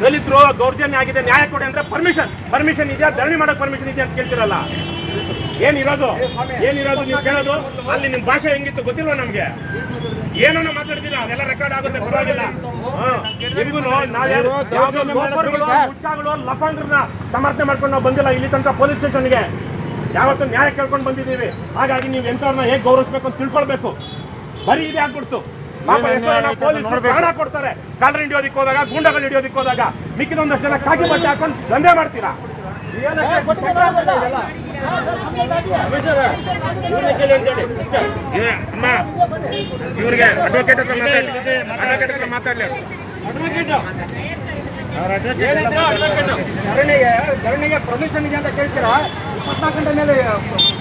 ದಲಿತರು ದೌರ್ಜನ್ಯ ಆಗಿದೆ, ನ್ಯಾಯ ಕೊಡಿ ಅಂದ್ರೆ ಪರ್ಮಿಷನ್ ಪರ್ಮಿಷನ್ ಇದೆಯಾ? ಧರಣಿ ಮಾಡಕ್ ಪರ್ಮಿಷನ್ ಇದೆಯಾ ಅಂತ ಕೇಳ್ತಿರಲ್ಲ. ಏನಿರೋದು? ಏನಿರೋದು ನೀವು ಕೇಳೋದು? ಅಲ್ಲಿ ನಿಮ್ ಭಾಷೆ ಹೆಂಗಿತ್ತು ಗೊತ್ತಿಲ್ವಾ ನಮ್ಗೆ? ಏನನ್ನ ಮಾತಾಡ್ತೀರ? ಅದೆಲ್ಲ ರೆಕಾರ್ಡ್ ಆಗುತ್ತೆ, ಪರವಾಗಿಲ್ಲ. ಹುಚ್ಚಾಗಳು ಲಫಾಂಗ್ರನ್ನ ಸಮರ್ಥನೆ ಮಾಡ್ಕೊಂಡು ನಾವು ಬಂದಿಲ್ಲ. ಇಲ್ಲಿ ತನಕ ಪೊಲೀಸ್ ಸ್ಟೇಷನ್ಗೆ. ಯಾವತ್ತು ನ್ಯಾಯ ಕೇಳ್ಕೊಂಡು ಬಂದಿದ್ದೀವಿ. ಹಾಗಾಗಿ ನೀವು ಎಂತವ್ರನ್ನ ಹೇಗೆ ಗೌರವಿಸ್ಬೇಕು ಅಂತ ತಿಳ್ಕೊಳ್ಬೇಕು. ಬರೀ ಇದೆ ಆಗ್ಬಿಡ್ತು. ಪಾಪ ಎಷ್ಟೋ ಜನ ಪೊಲೀಸರು ಪ್ರಾಣ ಕೊಡ್ತಾರೆ. ಕಳ್ಳರು ಹಿಡಿಯೋದಿಕ್ ಹೋದಾಗ ಗೂಂಡಗಳು ಹಿಡಿಯೋದಕ್ಕೆ ಹೋದಾಗ ಮಿಕ್ಕಿದೊಂದಷ್ಟು ಜನ ಕಾಕಿ ಬಟ್ಟೆ ಹಾಕೊಂಡು ದಂಧೆ ಮಾಡ್ತೀರಾ? ಇವ್ರಿಗೆ ಅಡ್ವೊಕೇಟ್ ಹತ್ರ ಮಾತಾಡಿ ಅಡ್ವೊಕೇಟ್ ಹತ್ರ ಮಾತಾಡ್ಲಿ ಧರಣಿಗೆ ಧರಣಿಗೆ ಪರ್ಮಿಷನ್ ಇದೆ ಅಂತ ಕೇಳ್ತೀರಾ? ಇಪ್ಪತ್ನಾಲ್ಕು ಗಂಟೆ ಮೇಲೆ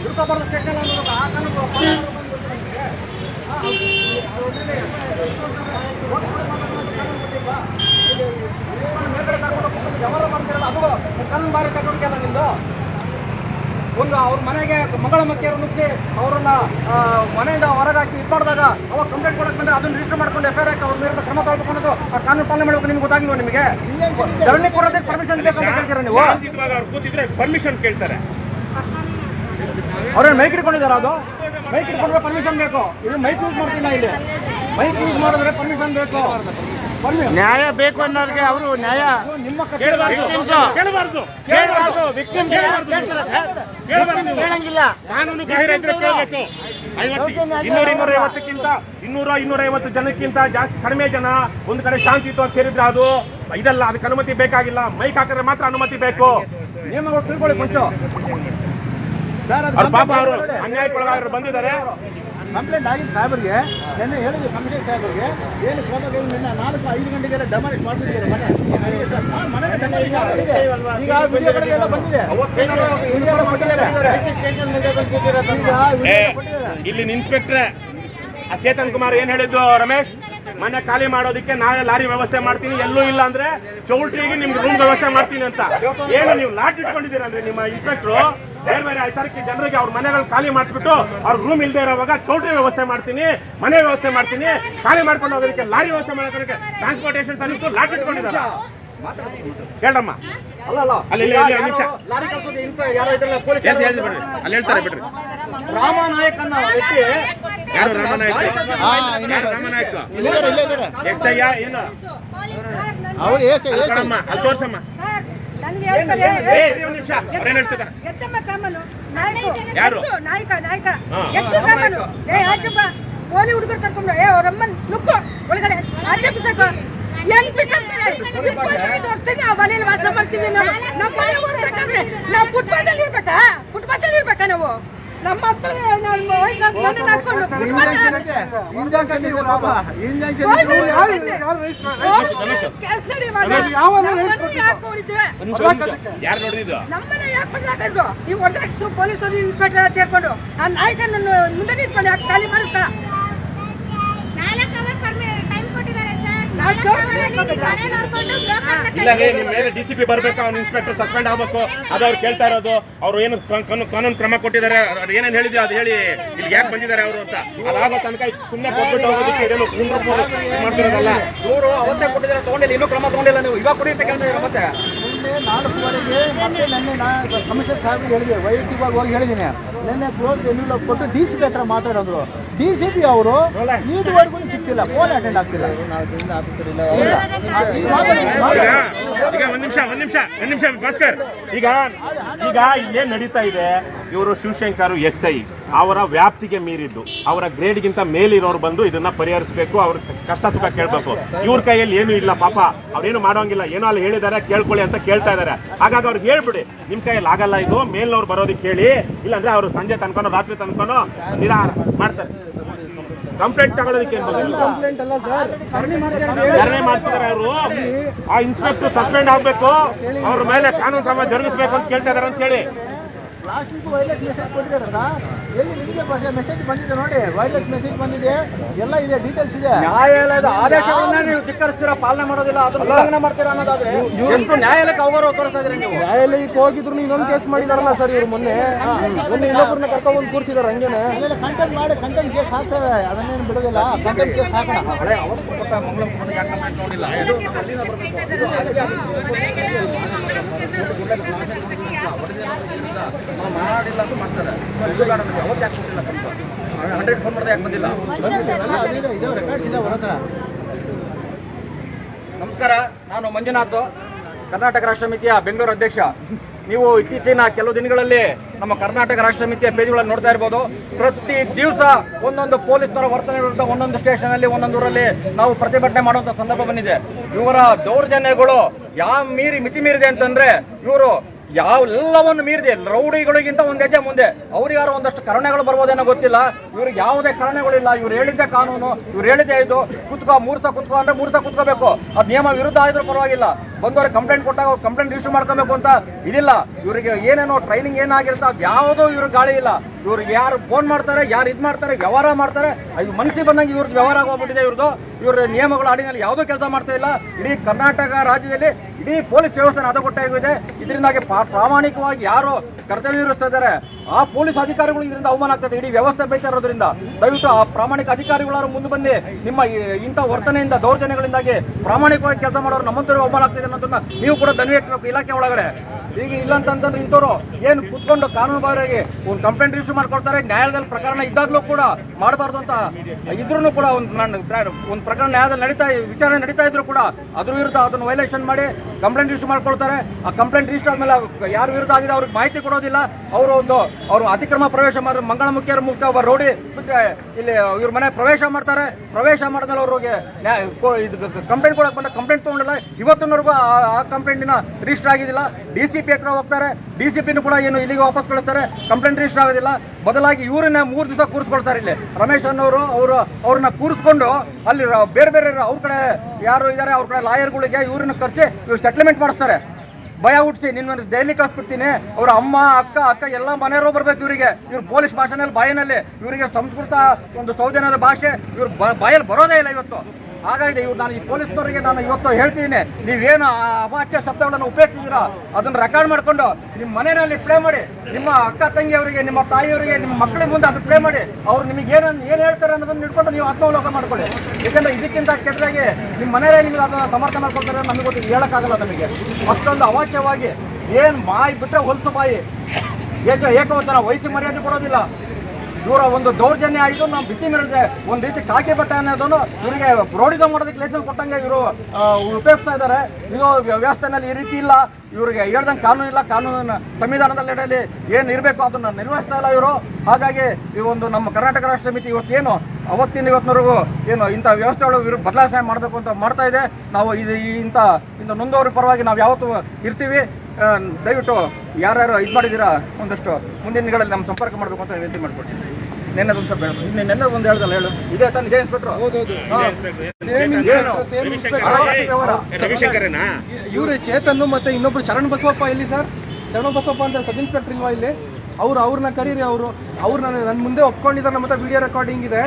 ದುರ್ಗಾಪುರದ ಸ್ಟೇಷನ್ ಬಾರಿ ಒಂದು ಅವ್ರ ಮನೆಗೆ ಮಗಳ ಮಕ್ಕಿಯರು ನುಗ್ಗಿ ಅವರನ್ನ ಮನೆಯಿಂದ ಹೊರಗಾಕಿ ಇಟ್ಟಾಡಿದಾಗ ಅವಾಗ ಕಂಪ್ಲೇಂಟ್ ಕೊಡಕ್ ಬಂದ್ರೆ ಅದನ್ನ ರಿಜಿಸ್ಟರ್ ಮಾಡ್ಕೊಂಡು ಎಫ್ ಹಾಕಿ ಅವ್ರ ವಿರುದ್ಧ ಕ್ರಮ ಅನ್ನೋದು ಆ ಕಾನೂನು ಪಾಲನೆ ಮಾಡಬೇಕು ನಿಮ್ಗೆ ಗೊತ್ತಾಗಿಲ್ವ ನಿಮಗೆ ಧರಣಿ ಕೊಡೋದಕ್ಕೆ ಪರ್ಮಿಷನ್ ಬೇಕಂತ ಕೇಳ್ತೀರಾ ನೀವು ಪರ್ಮಿಷನ್ ಕೇಳ್ತಾರೆ. ಅವ್ರೇನು ಮೈಕ್ ಇಟ್ಕೊಂಡಿದಾರ ಅದು? ಮೈಕ್ ಇಟ್ಕೊಂಡ್ರೆ ಪರ್ಮಿಷನ್ ಬೇಕು. ಇದು ಮೈಕ್ ಯೂಸ್ ಮಾಡ್ತಿಲ್ಲ ಇಲ್ಲಿ. ಮೈಕ್ ಯೂಸ್ ಮಾಡಿದ್ರೆ ಪರ್ಮಿಷನ್ ಬೇಕು. ನ್ಯಾಯ ಬೇಕು ಅನ್ನೋರಿಗೆ ಅವರು ನ್ಯಾಯ. ನಿಮ್ಮ ಕೇಳಬಾರ್ದು. Victims. ಕೇಳಬಾರ್ದು. ಕೇಳಬಾರ್ದು. ವಿಕ್ಟಿಮ್ ಕೇಳಬಾರ್ದು. ಕೇಳಂಗಿಲ್ಲ ಕಾನೂನು ಕೇಳಬೇಕು. ಐವತ್ತು ಇನ್ನೂರ ಇನ್ನೂರ ಐವತ್ತಕ್ಕಿಂತ ಇನ್ನೂರ ಇನ್ನೂರ ಐವತ್ತು ಜನಕ್ಕಿಂತ ಜಾಸ್ತಿ ಕಡಿಮೆ ಜನ ಒಂದು ಕಡೆ ಶಾಂತಿಯುತವಾಗಿ ಸೇರಿದ್ರೆ ಅದು ಇದಲ್ಲ ಅದಕ್ಕೆ ಅನುಮತಿ ಬೇಕಾಗಿಲ್ಲ. ಮೈಕ್ ಹಾಕಿದ್ರೆ ಮಾತ್ರ ಅನುಮತಿ ಬೇಕು. ನಿಯಮಗಳು ತಿಳ್ಕೊಳ್ಳಿ ಫಸ್ಟ್ ಅವ್ರ ಪಾಪ ಅವರು ಅನ್ಯಾಯಕ್ಕೊಳಗಾದ್ರು ಬಂದಿದ್ದಾರೆ. ಕಂಪ್ಲೇಂಟ್ ಆಗಿದ್ದು ಸಾಹೇಬರಿಗೆ ನಿನ್ನೆ ಹೇಳಿದ್ವಿ ಕಮಿಷನರ್ ಸಾಹೇಬರಿಗೆ ಏನು ಕ್ರಮ ನಿನ್ನೆ ನಾಲ್ಕು ಐದು ಗಂಟೆಗೆಲ್ಲ ಡೆಮಾಲಿಷ್ ಮಾಡ್ಬಿಟ್ಟಿದ್ದಾರೆ ಮನೆ. ಆಗಿದೆ. ಈಗ ವಿಡಿಯೋಗಳಿಗೆಲ್ಲ ಬಂದಿದೆ. ವಿಡಿಯೋಗಳು ಕೊಟ್ಟಿದ್ದಾರೆ. ಇಲ್ಲಿನ ಇನ್ಸ್ಪೆಕ್ಟ್ರೆ ಆ ಚೇತನ್ ಕುಮಾರ್ ಏನ್ ಹೇಳಿದ್ದು ರಮೇಶ್? ಮನೆ ಖಾಲಿ ಮಾಡೋದಕ್ಕೆ ನಾಳೆ ಲಾರಿ ವ್ಯವಸ್ಥೆ ಮಾಡ್ತೀನಿ ಎಲ್ಲೂ ಇಲ್ಲ ಅಂದ್ರೆ ಚೌಲ್ಟ್ರಿಗೆ ನಿಮ್ಗೆ ರೂಮ್ ವ್ಯವಸ್ಥೆ ಮಾಡ್ತೀನಿ ಅಂತ. ಏನು ನೀವು ಲಾಟ್ ಇಟ್ಕೊಂಡಿದ್ದೀರಲ್ರಿ ನಿಮ್ಮ ಇನ್ಸ್ಪೆಕ್ಟ್ರು ಬೇರೆ ಬೇರೆ ಐತಾರಿಕೆ ಜನರಿಗೆ ಅವ್ರ ಮನೆಗಳು ಖಾಲಿ ಮಾಡಿಸ್ಬಿಟ್ಟು ಅವ್ರ ರೂಮ್ ಇಲ್ಲದೆ ಇರೋವಾಗ ಚೌಲ್ಟ್ರಿ ವ್ಯವಸ್ಥೆ ಮಾಡ್ತೀನಿ ಮನೆ ವ್ಯವಸ್ಥೆ ಮಾಡ್ತೀನಿ ಖಾಲಿ ಮಾಡ್ಕೊಂಡು ಹೋಗೋದಕ್ಕೆ ಲಾರಿ ವ್ಯವಸ್ಥೆ ಮಾಡೋದಕ್ಕೆ ಟ್ರಾನ್ಸ್ಪೋರ್ಟೇಷನ್ ಸರ್ವಿಸ್ ಲಾಟ್ ಇಟ್ಕೊಂಡಿದ್ದಾರೆ. ಹೇಳ್ರಮ್ಮ ಅಲ್ಲ ಅಲ್ಲ ಹೇಳ್ತಾರೆ ಬಿಡ್ರಿ. ರಾಮನಾಯಕ್? ಅನ್ನೋ ವ್ಯಕ್ತಿ ಯಾರು ರಾಮನಾಯಕ್? ರಾಮನಾಯಕ ಎಸ್ ಅಯ್ಯ. ಏನು? ಅವ್ರು ಅಲ್ಲಿ ತೋರ್ಸಮ್ಮ. ಎತ್ತಮ್ಮ ಸಾಮಾನು. ನಾಯಕ. ಯಾರು? ನಾಯಕ ನಾಯಕ. ಹಾ. ಎತ್ತು ಸಾಮಾನು. ಏ ಆಚಪ್ಪ. ಪೋಲಿ ಹುಡುಗರು ಕರ್ಕೊಂಡು ಏ ಅವ್ರಮ್ಮನ್ ನುಕ್ಕು ಒಳಗಡೆ. ಆಚೆ ಬಿಸಾಕು ಎಲ್ಲಿ ಬಿಸಾಕ್ತಾರೆ ವರ್ಷದಿಂದ ಆ ಮನೇಲಿ ವಾಸ ಮಾಡ್ತೀವಿ ನಾವು ನಮ್ಮ ಮನೆ ಓಡ್ಬೇಕಾದ್ರೆ ನಾವು ಫುಟ್ಪಾತ್ ಅಲ್ಲಿ ಇರ್ಬೇಕಾ? ಫುಟ್ಪಾತ್ ಅಲ್ಲಿ ಇರ್ಬೇಕಾ ನಾವು? ನಮ್ಮ ಮಕ್ಕಳು ನಮ್ಮ ವಯಸ್ಸಾದ ನನ್ನನ್ನ ಹಾಕೊಂಡು footpath ಅಲ್ಲಿ- ಇಂಜೆಕ್ಷನ್ ಇದೆ ಪಾಪ ಇಂಜೆಕ್ಷನ್ ಹೋಯ್ತು, ಇದೆ. ಹೋಯ್ತು. ರಮೇಶ್, ರಮೇಶ್. ಕೆಲ್ಸ ನಡೆಯುವಾಗ ರಮೇಶ್. ನಮ್ಮನ್ನ ಯಾಕೆ ಹೊಡಿತೀವಿ? ಒಂದ್ ನಿಮಿಷ, ಒಂದ್ ನಿಮಿಷ. ಯಾರು ನೋಡಿದ್ದು ನಮ್ಮನ್ನ ಯಾಕೆ ಬಿಡ್ಲಾಕಲ್ದು ಈ ಒಡ್ಡಾಕ್ಸ್ರು ಪೊಲೀಸರು ಇನ್ಸ್ಪೆಕ್ಟರ್ ಸೇರ್ಕೊಂಡು ಆ ನಾಯಕನನ್ನು ಮುಂದೆ ನಿಂತ್ಕೊಂಡು ಯಾಕೆ ಖಾಲಿ ಬರುತ್ತಾ ನಾಲ್ಕು ಅವರ್ ಮೇಲೆ ಡಿ ಸಿ ಪಿ ಬರ್ಬೇಕು? ಅವ್ನು ಇನ್ಸ್ಪೆಕ್ಟರ್ ಸಸ್ಪೆಂಡ್ ಆಗ್ಬೇಕು. ಅದು ಅವ್ರು ಕೇಳ್ತಾ ಇರೋದು. ಅವ್ರು ಏನು ಕಾನೂನು ಕ್ರಮ ಕೊಟ್ಟಿದ್ದಾರೆ. ಏನೇನು ಹೇಳಿದ್ರು ಅದು ಹೇಳಿ ಇಲ್ಲಿ ಯಾಕೆ ಬಂದಿದ್ದಾರೆ ಅವರು ಅಂತ. ಅದಾಗೋ ತನಕ ಸುಮ್ಮನೆ ಕೊಟ್ಬಿಟ್ಟು ಹೋಗೋದಕ್ಕೆ ಇದೇನು ಕುಂದ್ರ ಮಾಡ್ತಿರೋದಲ್ಲ. ದೂರು ಅವತ್ತೇ ಕೊಟ್ಟಿದ್ದಾರೆ ತಗೊಂಡಿಲ್ಲ. ಇನ್ನೂ ಕ್ರಮ ತಗೊಂಡಿಲ್ಲ ನೀವು. ಇವಾಗ ಕೊಡಿ ಅಂತ ಕೇಳ್ತಾ ಮತ್ತೆ? ನಿನ್ನೆ ನಾಲ್ಕುವರೆಗೆ ಮತ್ತೆ ನಿನ್ನೆ ನಾ ಕಮಿಷನರ್ ಸಾಹೇಬ್ ಹೇಳಿದೆ. ವೈಯಕ್ತಿಕವಾಗಿ ಹೋಗಿ ಹೇಳಿದ್ದೀನಿ. ನಿನ್ನೆ ಕ್ಲೋಸ್ ಎನ್ವಿಲಪ್ ಕೊಟ್ಟು ಡಿ ಸಿ ಪಿ ಹತ್ರ ಮಾತಾಡಿದ್ರು. ಡಿ ಸಿ ಪಿ ಅವರು ಇದುವರೆಗೂ ಸಿಕ್ತಿಲ್ಲ ಫೋನ್ ಅಟೆಂಡ್ ಆಗ್ತಿಲ್ಲ. ಈಗ ಒಂದ್ ನಿಮಿಷ ಒಂದ್ ನಿಮಿಷ ಒಂದ್ ನಿಮಿಷ ಭಾಸ್ಕರ್. ಈಗ ಈಗ ಇಲ್ಲೇನ್ ನಡೀತಾ ಇದೆ? ಇವರು ಶಿವಶಂಕರ್ ಎಸ್ ಐ. ಅವರ ವ್ಯಾಪ್ತಿಗೆ ಮೀರಿದ್ದು, ಅವರ ಗ್ರೇಡ್ಗಿಂತ ಮೇಲಿರೋರು ಬಂದು ಇದನ್ನ ಪರಿಹರಿಸಬೇಕು, ಅವ್ರ ಕಷ್ಟ ಸುಖ ಕೇಳ್ಬೇಕು. ಇವ್ರ ಕೈಯಲ್ಲಿ ಏನು ಇಲ್ಲ, ಪಾಪ. ಅವ್ರೇನು ಮಾಡೋಂಗಿಲ್ಲ. ಏನೋ ಅಲ್ಲಿ ಹೇಳಿದ್ದಾರೆ, ಕೇಳ್ಕೊಳ್ಳಿ ಅಂತ ಕೇಳ್ತಾ ಇದಾರೆ ಹಾಗಾಗಿ ಅವ್ರಿಗೆ ಹೇಳ್ಬಿಡಿ. ನಿಮ್ ಕೈಯಲ್ಲಿ ಆಗಲ್ಲ ಇದು, ಮೇಲ್ನವ್ರು ಬರೋದಕ್ಕೆ ಕೇಳಿ ಇಲ್ಲಾಂದ್ರೆ ಅವರು ಸಂಜೆ ತನ್ಕೊಂಡು, ರಾತ್ರಿ ತನ್ಕೊಂಡು ನಿರಾಹಾರ ಮಾಡ್ತಾರೆ. ಕಂಪ್ಲೇಂಟ್ ತಗೊಳ್ಳೋದಕ್ಕೆ ಧರಣಿ ಮಾಡ್ತಿದ್ದಾರೆ ಅವರು. ಆ ಇನ್ಸ್ಪೆಕ್ಟರ್ ಸಸ್ಪೆಂಡ್ ಆಗ್ಬೇಕು. ಅವ್ರ ಮೇಲೆ ಕಾನೂನು ಕ್ರಮ ಜರುಗಿಸ್ಬೇಕು ಅಂತ ಕೇಳ್ತಾ ಇದಾರೆ ಅಂತ ಹೇಳಿ. ಲಾಸ್ಟ್ ವೀಕ್ ವೈರ್ಲೆಸ್ ಮೆಸೇಜ್ ಕೊಟ್ಟಿದ್ದಾರಲ್ಲ ಎಲ್ಲಿ ನಿಮಗೆ ಮೆಸೇಜ್ ಬಂದಿದೆ ನೋಡಿ ವೈರ್ಲೆಸ್ ಮೆಸೇಜ್ ಬಂದಿದೆ ಎಲ್ಲ ಇದೆ ಡೀಟೇಲ್ಸ್ ಇದೆ ನ್ಯಾಯಾಲಯದ ಆದೇಶಗಳನ್ನ ನೀವು ಧಿಕ್ಕರಿಸ್ತೀರಾ ಪಾಲನೆ ಮಾಡೋದಿಲ್ಲ ಅದನ್ನ ಉಲ್ಲಂಘನೆ ಮಾಡ್ತೀರಾ ಅನ್ನೋದಾದ್ರೆ ಎಷ್ಟು ನ್ಯಾಯಾಲಯಕ್ಕೆ ಅವರು ತೋರಿಸ್ತಾ ಇದ್ರಿ ನೀವು ನ್ಯಾಯಾಲಯಕ್ಕೆ ಹೋಗಿದ್ರು ಇನ್ನೊಂದು ಕೇಸ್ ಮಾಡಿದಾರಲ್ಲ ಸರ್ ಇವ್ರು ಮೊನ್ನೆ ಮೊನ್ನೆ ಇನ್ನೊಬ್ಬರನ್ನ ಕರ್ಕೊಂಡ್ಬಂದು ಕೂರಿಸಿದಾರೆ ಹಂಗೇನೆ ಕಂಟೆಂಟ್ ಮಾಡಿ ಕಂಟೆಂಟ್ ಕೇಸ್ ಹಾಕ್ತೇವೆ ಅದನ್ನೇನು ಬಿಡೋದಿಲ್ಲ ಕಂಟೆಂಟ್ ಕೇಸ್ ಹಾಕೋಣ ಅವತ್ತು ನೋಡಿಲ್ಲ ಇದು ಅಲ್ಲಿಂದ ಬರ್ಬೇಕು. ನಾವು ಮಾಡಿಲ್ಲ ಅಂತ ಮಾಡ್ತಾರೆ ಅವತ್ತು ಯಾಕೆ ಕೊಟ್ಟಿಲ್ಲ ಕಂಪ್ಲೇಂಟ್ ಹಂಡ್ರೆಡ್ ಫೋನ್ ಮಾಡಿದ್ರೆ ಯಾಕೆ ಬಂದಿಲ್ಲ ನಮಸ್ಕಾರ, ನಾನು ಮಂಜುನಾಥ್, ಕರ್ನಾಟಕ ರಾಷ್ಟ್ರ ಸಮಿತಿಯ ಬೆಂಗಳೂರು ಅಧ್ಯಕ್ಷ. ನೀವು ಇತ್ತೀಚಿನ ಕೆಲವು ದಿನಗಳಲ್ಲಿ ನಮ್ಮ ಕರ್ನಾಟಕ ರಾಷ್ಟ್ರ ಸಮಿತಿಯ ಪೇಜ್ಗಳನ್ನು ನೋಡ್ತಾ ಇರ್ಬೋದು. ಪ್ರತಿ ದಿವಸ ಒಂದೊಂದು ಪೊಲೀಸ್ನವರ ವರ್ತನೆ ವಿರುದ್ಧ ಒಂದೊಂದು ಸ್ಟೇಷನ್ ಅಲ್ಲಿ, ಒಂದೊಂದು ಊರಲ್ಲಿ ನಾವು ಪ್ರತಿಭಟನೆ ಮಾಡುವಂತ ಸಂದರ್ಭ ಬಂದಿದೆ. ಇವರ ದೌರ್ಜನ್ಯಗಳು ಯಾವ ಮೀರಿ ಮಿತಿ ಮೀರಿದೆ ಅಂತಂದ್ರೆ ಇವರು ಯಾವ ಎಲ್ಲವನ್ನು ಮೀರಿದೆ? ರೌಡಿಗಳಿಗಿಂತ ಒಂದು ಹೆಜ್ಜೆ ಮುಂದೆ. ಅವ್ರಿಗೆ ಯಾರೋ ಒಂದಷ್ಟು ಕರಣೆಗಳು ಬರ್ಬೋದೇನೋ ಗೊತ್ತಿಲ್ಲ. ಇವ್ರಿಗೆ ಯಾವುದೇ ಕಾರಣಗಳಿಲ್ಲ ಇವ್ರು ಹೇಳಿದ್ದೆ ಕಾನೂನು, ಇವ್ರು ಹೇಳಿದ್ದೆ ಇದು. ಕುತ್ಕೋ ಮೂರ್ಸ ಕುತ್ಕೋ ಅಂದ್ರೆ ಮೂರ್ಸ ಕುತ್ಕೋಬೇಕು. ಅದ್ ನಿಯಮ ವಿರುದ್ಧ ಆದ್ರೂ ಪರವಾಗಿಲ್ಲ. ಬಂದವರು ಕಂಪ್ಲೇಂಟ್ ಕೊಟ್ಟಾಗ ಕಂಪ್ಲೇಂಟ್ ರಿಜಿಸ್ಟರ್ ಮಾಡ್ಕೋಬೇಕು ಅಂತ ಇದಿಲ್ಲ. ಇವರಿಗೆ ಏನೇನೋ ಟ್ರೈನಿಂಗ್ ಏನಾಗಿರುತ್ತೆ ಅದು ಯಾವುದೋ ಇವ್ರಿಗೆ ಗಾಳಿ ಇಲ್ಲ. ಇವ್ರಿಗೆ ಯಾರು ಫೋನ್ ಮಾಡ್ತಾರೆ, ಯಾರು ಇದು ಮಾಡ್ತಾರೆ, ವ್ಯವಹಾರ ಮಾಡ್ತಾರೆ ಇದು ಮನಸ್ಸಿಗೆ ಬಂದಂಗೆ ಇವ್ರದ್ದು ವ್ಯವಹಾರ ಆಗೋಗ್ಬಿಟ್ಟಿದೆ ಇವ್ರದ್ದು ಇವ್ರ ನಿಯಮಗಳ ಅಡಿನಲ್ಲಿ ಯಾವುದೂ ಕೆಲಸ ಮಾಡ್ತಾ ಇಲ್ಲ. ಇಡೀ ಕರ್ನಾಟಕ ರಾಜ್ಯದಲ್ಲಿ ಇಡೀ ಪೊಲೀಸ್ ವ್ಯವಸ್ಥೆ ಅದಗೊಟ್ಟಾಗಿದೆ ಇದರಿಂದಾಗಿ ಪ್ರಾಮಾಣಿಕವಾಗಿ ಯಾರು ಕರ್ತವ್ಯ ನಿರ್ವಹಿಸ್ತಾ ಇದ್ದಾರೆ. ಆ ಪೊಲೀಸ್ ಅಧಿಕಾರಿಗಳು ಇದರಿಂದ ಅವಮಾನ ಆಗ್ತದೆ. ಇಡೀ ವ್ಯವಸ್ಥೆ ಬೈತಾ ಇರೋದ್ರಿಂದ. ದಯವಿಟ್ಟು ಆ ಪ್ರಾಮಾಣಿಕ ಅಧಿಕಾರಿಗಳಾರು ಮುಂದೆ ಬಂದು ನಿಮ್ಮ ಇಂಥ ವರ್ತನೆಯಿಂದ, ದೌರ್ಜನ್ಯಗಳಿಂದಾಗಿ ಪ್ರಾಮಾಣಿಕವಾಗಿ ಕೆಲಸ ಮಾಡೋರು ನಮ್ಮಂತರೂ ಅವಮಾನ ಆಗ್ತಿದೆ ಅನ್ನೋದನ್ನ ನೀವು ಕೂಡ ದನಿ ಇಟ್ಬೇಕು ಇಲಾಖೆ ಒಳಗಡೆ ಈಗ ಇಲ್ಲ ಅಂತಂದ್ರೆ ಇಂಥವ್ರು ಏನು ಕುತ್ಕೊಂಡು ಕಾನೂನು ಒಂದು ಕಂಪ್ಲೇಂಟ್ ರಿಜಿಸ್ಟರ್ ಮಾಡ್ಕೊಡ್ತಾರೆ, ನ್ಯಾಯಾಲಯದಲ್ಲಿ ಪ್ರಕರಣ ಇದ್ದಾಗಲೂ ಕೂಡ ಮಾಡಬಾರ್ದು ಅಂತ ಇದ್ರೂ ಕೂಡ ಒಂದು ಒಂದು ಪ್ರಕರಣ ನ್ಯಾಯದಲ್ಲಿ ನಡೀತಾ ವಿಚಾರಣೆ ನಡೀತಾ ಇದ್ರು ಕೂಡ ಅದ್ರ ವಿರುದ್ಧ ಅದನ್ನು ವೈಲೇಷನ್ ಮಾಡಿ ಕಂಪ್ಲೇಂಟ್ ರಿಜಿಸ್ಟರ್ ಮಾಡ್ಕೊಳ್ತಾರೆ ಆ ಕಂಪ್ಲೇಂಟ್ ರಿಜಿಸ್ಟರ್ ಆದ್ಮೇಲೆ ಯಾರ ವಿರುದ್ಧ ಆಗಿದೆ ಅವ್ರಿಗೆ ಮಾಹಿತಿ ಕೊಡೋದಿಲ್ಲ. ಅವರು ಒಂದು, ಅವರು ಅತಿಕ್ರಮ ಪ್ರವೇಶ ಮಾಡಿ, ಮಂಗಳ ಮುಖ್ಯರ ಮುಖ್ಯ ಒಬ್ಬ ರೌಡಿ ಇಲ್ಲಿ ಇವ್ರ ಮನೆ ಪ್ರವೇಶ ಮಾಡ್ತಾರೆ. ಪ್ರವೇಶ ಮಾಡಿದ್ಮೇಲೆ ಅವ್ರಿಗೆ ಇದು ಕಂಪ್ಲೇಂಟ್ ಕೊಡಕ್ ಬಂದ ಕಂಪ್ಲೇಂಟ್ ತಗೊಂಡಿಲ್ಲ. ಇವತ್ತಿನವರೆಗೂ ಆ- ಆ ಕಂಪ್ಲೇಂಟಿನ ರಿಜಿಸ್ಟರ್ ಆಗಿದ್ದಿಲ್ಲ. ಡಿ ಸಿ ಪಿ ಹತ್ರ ಹೋಗ್ತಾರೆ ಡಿ ಸಿ ಪಿನೂ ಕೂಡ ಏನು ಇಲ್ಲಿಗೆ ವಾಪಸ್ ಕಳಿಸ್ತಾರೆ, ಕಂಪ್ಲೇಂಟ್ ರಿಜಿಸ್ಟರ್ ಆಗೋದಿಲ್ಲ. ಬದಲಾಗಿ ಇವರನ್ನ ಮೂರು ದಿವಸ ಕೂರಿಸ್ಕೊಳ್ತಾರೆ ಇಲ್ಲಿ. ರಮೇಶ್ ಅನ್ನೋರು ಅವರು ಅವ್ರನ್ನ ಕೂರಿಸ್ಕೊಂಡು ಅಲ್ಲಿ ಬೇರೆ ಬೇರೆ ಅವ್ರ ಕಡೆ ಯಾರು ಇದ್ದಾರೆ ಅವ್ರ ಕಡೆ ಲಾಯರ್ಗಳಿಗೆ ಇವ್ರನ್ನ ಕರೆಸಿ ಇವ್ರು ಸೆಟ್ಲ್ಮೆಂಟ್ ಮಾಡಿಸ್ತಾರೆ. ಭಯ ಹುಟ್ಟಿಸಿ ನಿನ್ನ ಡೈಲಿ ಕಳಿಸ್ಬಿಡ್ತೀನಿ. ಅವ್ರ ಅಮ್ಮ, ಅಕ್ಕ ಅಕ್ಕ ಎಲ್ಲ ಮನೆಯವರು ಬರ್ಬೇಕು ಇವರಿಗೆ. ಇವ್ರು ಪೊಲೀಸ್ ಭಾಷೆನಲ್ಲಿ ಬಾಯಿನಲ್ಲಿ, ಇವರಿಗೆ ಸಂಸ್ಕೃತ ಒಂದು ಸೌಜನ್ಯದ ಭಾಷೆ, ಇವ್ರು ಬಾಯಲ್ಲಿ ಬರೋದೇ ಇಲ್ಲ ಇವತ್ತು. ಹಾಗಾಗಿ ಇವ್ರು ನಾನು ಈ ಪೊಲೀಸ್ನವರಿಗೆ ನಾನು ಇವತ್ತು ಹೇಳ್ತಿದ್ದೀನಿ, ನೀವೇನು ಅಪಾಚ್ಯ ಶಬ್ದಗಳನ್ನು ಉಪಯೋಗಿಸಿದ್ದೀರಾ ಅದನ್ನ ರೆಕಾರ್ಡ್ ಮಾಡ್ಕೊಂಡು ನಿಮ್ಮ ಮನೆಯಲ್ಲಿ ಪ್ಲೇ ಮಾಡಿ, ನಿಮ್ಮ ಅಕ್ಕ ತಂಗಿಯವರಿಗೆ, ನಿಮ್ಮ ತಾಯಿಯವರಿಗೆ, ನಿಮ್ಮ ಮಕ್ಕಳ ಮುಂದೆ ಅದು ಪ್ಲೇ ಮಾಡಿ, ಅವ್ರು ನಿಮಗೆ ಏನು ಏನು ಹೇಳ್ತಾರೆ ಅನ್ನೋದನ್ನ ಹಿಡ್ಕೊಂಡು ನೀವು ಆತ್ಮಾವಲೋಕ ಮಾಡ್ಕೊಳ್ಳಿ. ಯಾಕಂದ್ರೆ ಇದಕ್ಕಿಂತ ಕೆಟ್ಟದಾಗಿ ನಿಮ್ಮ ಮನೆಯವರೇ ನಿಮಗೆ ಅದನ್ನ ಸಮರ್ಥನೆ ಮಾಡ್ಕೊಳ್ತಾರೆ ನಮಗೆ ಗೊತ್ತು ಹೇಳಕ್ಕಾಗಲ್ಲ ನಮಗೆ. ಅಷ್ಟೊಂದು ಅವಾಚ್ಯವಾಗಿ ಏನ್ ಬಾಯಿ ಬಿಟ್ರೆ ಹೊಲಸು ಬಾಯಿ ಏಕ ಏಕವಚನ ವಯಸ್ಸು ಮರ್ಯಾದೆ ಕೊಡೋದಿಲ್ಲ. ಇವರ ಒಂದು ದೌರ್ಜನ್ಯ ಆಯಿತು. ನಾವು ಬಿಸಿ ಮೇಲಿದೆ ಒಂದು ರೀತಿ ಕಾಕಿ ಬಟ್ಟೆ ಅನ್ನೋದನ್ನು ಇವರಿಗೆ ರೋಡಿದ ಮಾಡೋದಕ್ಕೆ ಲೈಸೆನ್ಸ್ ಕೊಟ್ಟಂಗೆ ಇವರು ಉಪಯೋಗಿಸ್ತಾ ಇದ್ದಾರೆ. ಇದು ವ್ಯವಸ್ಥೆನಲ್ಲಿ ಈ ರೀತಿ ಇಲ್ಲ. ಇವರಿಗೆ ಹೇಳ್ದಂಗೆ ಕಾನೂನು ಇಲ್ಲ. ಕಾನೂನು ಸಂವಿಧಾನದಲ್ಲಿ ನಡೆಯಲ್ಲಿ ಏನು ಇರಬೇಕು ಅದನ್ನು ನಿರ್ವಹಿಸ್ತಾ ಇಲ್ಲ ಇವರು. ಹಾಗಾಗಿ ಈ ಒಂದು ನಮ್ಮ ಕರ್ನಾಟಕ ರಾಷ್ಟ್ರ ಸಮಿತಿ ಇವತ್ತೇನು ಅವತ್ತಿನ ಇವತ್ತಿನವರೆಗೂ ಏನು ಇಂಥ ವ್ಯವಸ್ಥೆಗಳು ಬದಲಾವಣೆ ಮಾಡಬೇಕು ಅಂತ ಮಾಡ್ತಾ ಇದೆ. ನಾವು ಇದು ಇಂಥ ಇಂಥ ನೊಂದವರ ಪರವಾಗಿ ನಾವು ಯಾವತ್ತೂ ಇರ್ತೀವಿ. ದಯವಿಟ್ಟು ಯಾರ್ಯಾರು ಇದು ಮಾಡಿದ್ದೀರಾ ಒಂದಷ್ಟು ಮುಂದಿನ ದಿನಗಳಲ್ಲಿ ನಮ್ಮ ಸಂಪರ್ಕ ಮಾಡಬೇಕು ಅಂತ ವಿನಂತಿ ಮಾಡ್ಕೊಡ್ತೀನಿ. ನಿನ್ನೆ ಒಂದು ಸ್ವಲ್ಪ ಹೇಳು ನೀನು ನಿನ್ನೆ ಒಂದು ಹೇಳ್ದಲ್ಲ ಹೇಳು. ಇದೇ ತಾನು ಇದೇ ಇನ್ಸ್ಪೆಕ್ಟ್ರು? ಇವ್ರ ಚೇತನ್ ಮತ್ತೆ ಇನ್ನೊಬ್ರು ಶರಣ್ ಬಸವಪ್ಪ ಇಲ್ಲಿ ಸರ್? ಶರಣ ಬಸವಪ್ಪ ಅಂತ ಸಬ್ ಇನ್ಸ್ಪೆಕ್ಟರ್ ಇಲ್ವಾ ಇಲ್ಲಿ? ಅವ್ರು ಅವ್ರನ್ನ ಕರೀರಿ ಅವರು. ಅವ್ರು ನನ್ನ ನನ್ನ ಮುಂದೆ ಒಪ್ಕೊಂಡಿದ್ದಾರೆ ನಮ್ಮ ಹತ್ರ ವಿಡಿಯೋ ರೆಕಾರ್ಡಿಂಗ್ ಇದೆ.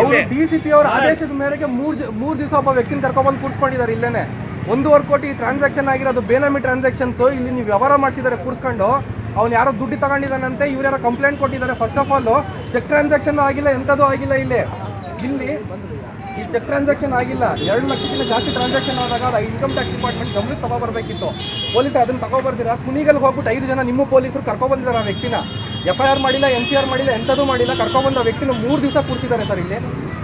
ಅವರು ಡಿ ಸಿ ಪಿ ಅವರ ಆದೇಶದ ಮೇರೆಗೆ ಮೂರ್ ಮೂರ್ ದಿವಸ ಒಬ್ಬ ವ್ಯಕ್ತಿನ ಕರ್ಕೊಂಡ್ಬಂದು ಕೂರ್ಸ್ಕೊಂಡಿದ್ದಾರೆ ಇಲ್ಲೇನೆ. ಒಂದೂವರೆ ಕೋಟಿ ಟ್ರಾನ್ಸಾಕ್ಷನ್ ಆಗಿರೋದು ಬೇನಾಮಿ ಟ್ರಾನ್ಸಾಕ್ಷನ್ಸ್ ಇಲ್ಲಿ ನೀವು ವ್ಯವಹಾರ ಮಾಡ್ತಿದ್ದಾರೆ ಕೂರ್ಸ್ಕೊಂಡು, ಅವ್ನು ಯಾರೋ ದುಡ್ಡು ತಗೊಂಡಿದ್ದಾನಂತೆ ಇವ್ರು ಯಾರೋ ಕಂಪ್ಲೇಂಟ್ ಕೊಟ್ಟಿದ್ದಾರೆ first of all check transaction ಆಗಿಲ್ಲ, ಎಂಥದ್ದು ಆಗಿಲ್ಲ ಇಲ್ಲಿ. ಇಲ್ಲಿ ಈ ಚೆಕ್ ಟ್ರಾನ್ಸಾಕ್ಷನ್ ಆಗಿಲ್ಲ. ಎರಡು ಲಕ್ಷಕ್ಕಿಂತ ಜಾಸ್ತಿ ಟ್ರಾನ್ಸಾಕ್ಷನ್ ಆದಾಗ ಅದು ಇನ್ಕಮ್ ಟ್ಯಾಕ್ಸ್ ಡಿಪಾರ್ಟ್ಮೆಂಟ್ ಗಮನಕ್ಕೆ ತಗೋಬರ್ಬೇಕಿತ್ತು. ಪೊಲೀಸರು ಅದನ್ನು ತಗೋಬರ್ದಿರ ಕುಣಿಗಲ್ಗೆ ಹೋಗ್ಬಿಟ್ಟು ಐದು ಜನ ನಿಮ್ಮ ಪೊಲೀಸರು ಕರ್ಕೊಬಂದಿದ್ದಾರೆ ಆ ವ್ಯಕ್ತಿನ. ಎಫ್ ಐ ಆರ್ ಮಾಡಿಲ್ಲ ಎನ್ ಸಿ ಆರ್ ಮಾಡಿಲ್ಲ ಎಂಥದ್ದು ಮಾಡಿಲ್ಲ. ಕರ್ಕೊಬಂದ ಆ ವ್ಯಕ್ತಿನ ಮೂರು ದಿವಸ ಕೂರಿಸಿದ್ದಾರೆ ಸರ್ ಇಲ್ಲಿ.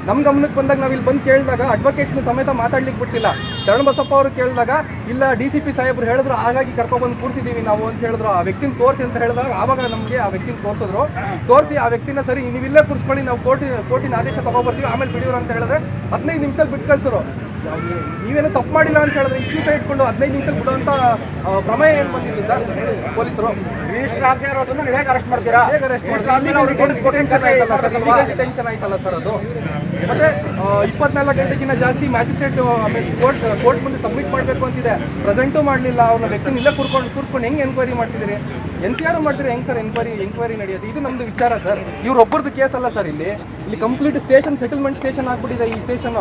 ನಮ್ಮ ಗಮನಕ್ಕೆ ಬಂದಾಗ ನಾವು ಇಲ್ಲಿ ಬಂದು ಕೇಳಿದಾಗ ಅಡ್ವೊಕೇಟ್ನ ಸಮೇತ ಮಾತಾಡ್ಲಿಕ್ಕೆ ಬಿಟ್ಟಿಲ್ಲ. ಶರಣ ಬಸಪ್ಪ ಅವರು ಕೇಳಿದಾಗ ಇಲ್ಲ ಡಿ ಸಿ ಪಿ ಸಾಹೇಬ್ರು ಹೇಳಿದ್ರು ಹಾಗಾಗಿ ಕರ್ಕೊಂಡ್ಬಂದು ಕೂರಿಸಿದ್ದೀವಿ ನಾವು ಅಂತ ಹೇಳಿದ್ರು. ಆ ವ್ಯಕ್ತಿನ ತೋರಿಸಿ ಅಂತ ಹೇಳಿದಾಗ ಆವಾಗ ನಮಗೆ ಆ ವ್ಯಕ್ತಿನ ತೋರಿಸಿದ್ರು. ತೋರಿಸಿ ಆ ವ್ಯಕ್ತಿನ ಸರಿ ನೀವು ಇಲ್ಲೇ ಕೂರಿಸ್ಕೊಳ್ಳಿ ನಾವು ಕೋರ್ಟಿ ಕೋರ್ಟಿನ ಆದೇಶ ತಗೊಬರ್ತೀವಿ ಆಮೇಲೆ ಬಿಡಿಯೋರು ಅಂತ ಹೇಳಿದ್ರೆ ಹದಿನೈದು ನಿಮಿಷದಲ್ಲಿ ಬಿಟ್ಟು ಕಳಿಸೋರು. ನೀವೇನೋ ತಪ್ಪು ಮಾಡಿಲ್ಲ ಅಂತ ಹೇಳಿದ್ರೆ ಇಶ್ಯೂ ಇಟ್ಕೊಂಡು ಹದಿನೈದು ನಿಮಿಷದಲ್ಲಿ ಬಿಡುವಂತ ಪ್ರಮೇಯ ಏನು ಬಂದಿಲ್ಲ ಸರ್? ಪೊಲೀಸರು. ರಿಜಿಸ್ಟರ್ ಆಗದೆ ಇರೋದನ್ನ ನೀವು ಹೇಗೆ ಅರೆಸ್ಟ್ ಮಾಡ್ತೀರಾ? ಹೇಗೆ ಅರೆಸ್ಟ್? ಟೆನ್ಷನ್ ಆಯ್ತಲ್ಲ ಸರ್ ಅದು? ಮತ್ತೆ ಇಪ್ಪತ್ನಾಲ್ಕು ಗಂಟೆಗಿಂತ ಜಾಸ್ತಿ ಮ್ಯಾಜಿಸ್ಟ್ರೇಟ್ ಕೋರ್ಟ್ ಕೋರ್ಟ್ ಮುಂದೆ ಸಬ್ಮಿಟ್ ಮಾಡಬೇಕು ಅಂತಿದೆ. ಪ್ರೆಸೆಂಟು ಮಾಡಲಿಲ್ಲ, ಅವ್ರನ್ನ ವ್ಯಕ್ತಿನ ಇಲ್ಲೇ ಕೂರ್ಕೊಂಡು ಕೂರ್ಕೊಂಡು ಹೆಂಗೆ ಎನ್ಕ್ವೈರಿ ಮಾಡ್ತಿದ್ದೀರಿ? ಎನ್ ಸಿ ಆರ್ ಮಾಡ್ತೀರಿ ಹೆಂಗ್ ಸರ್ ಎನ್ಕ್ವೈರಿ ಎಂಕ್ವೈರಿ ನಡೆಯೋದು? ಇದು ನಮ್ದು ವಿಚಾರ ಸರ್. ಇವ್ರೊಬ್ಬರದ್ದು ಕೇಸ್ ಅಲ್ಲ ಸರ್ ಇಲ್ಲಿ. ಇಲ್ಲಿ ಕಂಪ್ಲೀಟ್ ಸ್ಟೇಷನ್ ಸೆಟಲ್ಮೆಂಟ್ ಸ್ಟೇಷನ್ ಆಗ್ಬಿಟ್ಟಿದೆ ಈ ಸ್ಟೇಷನ್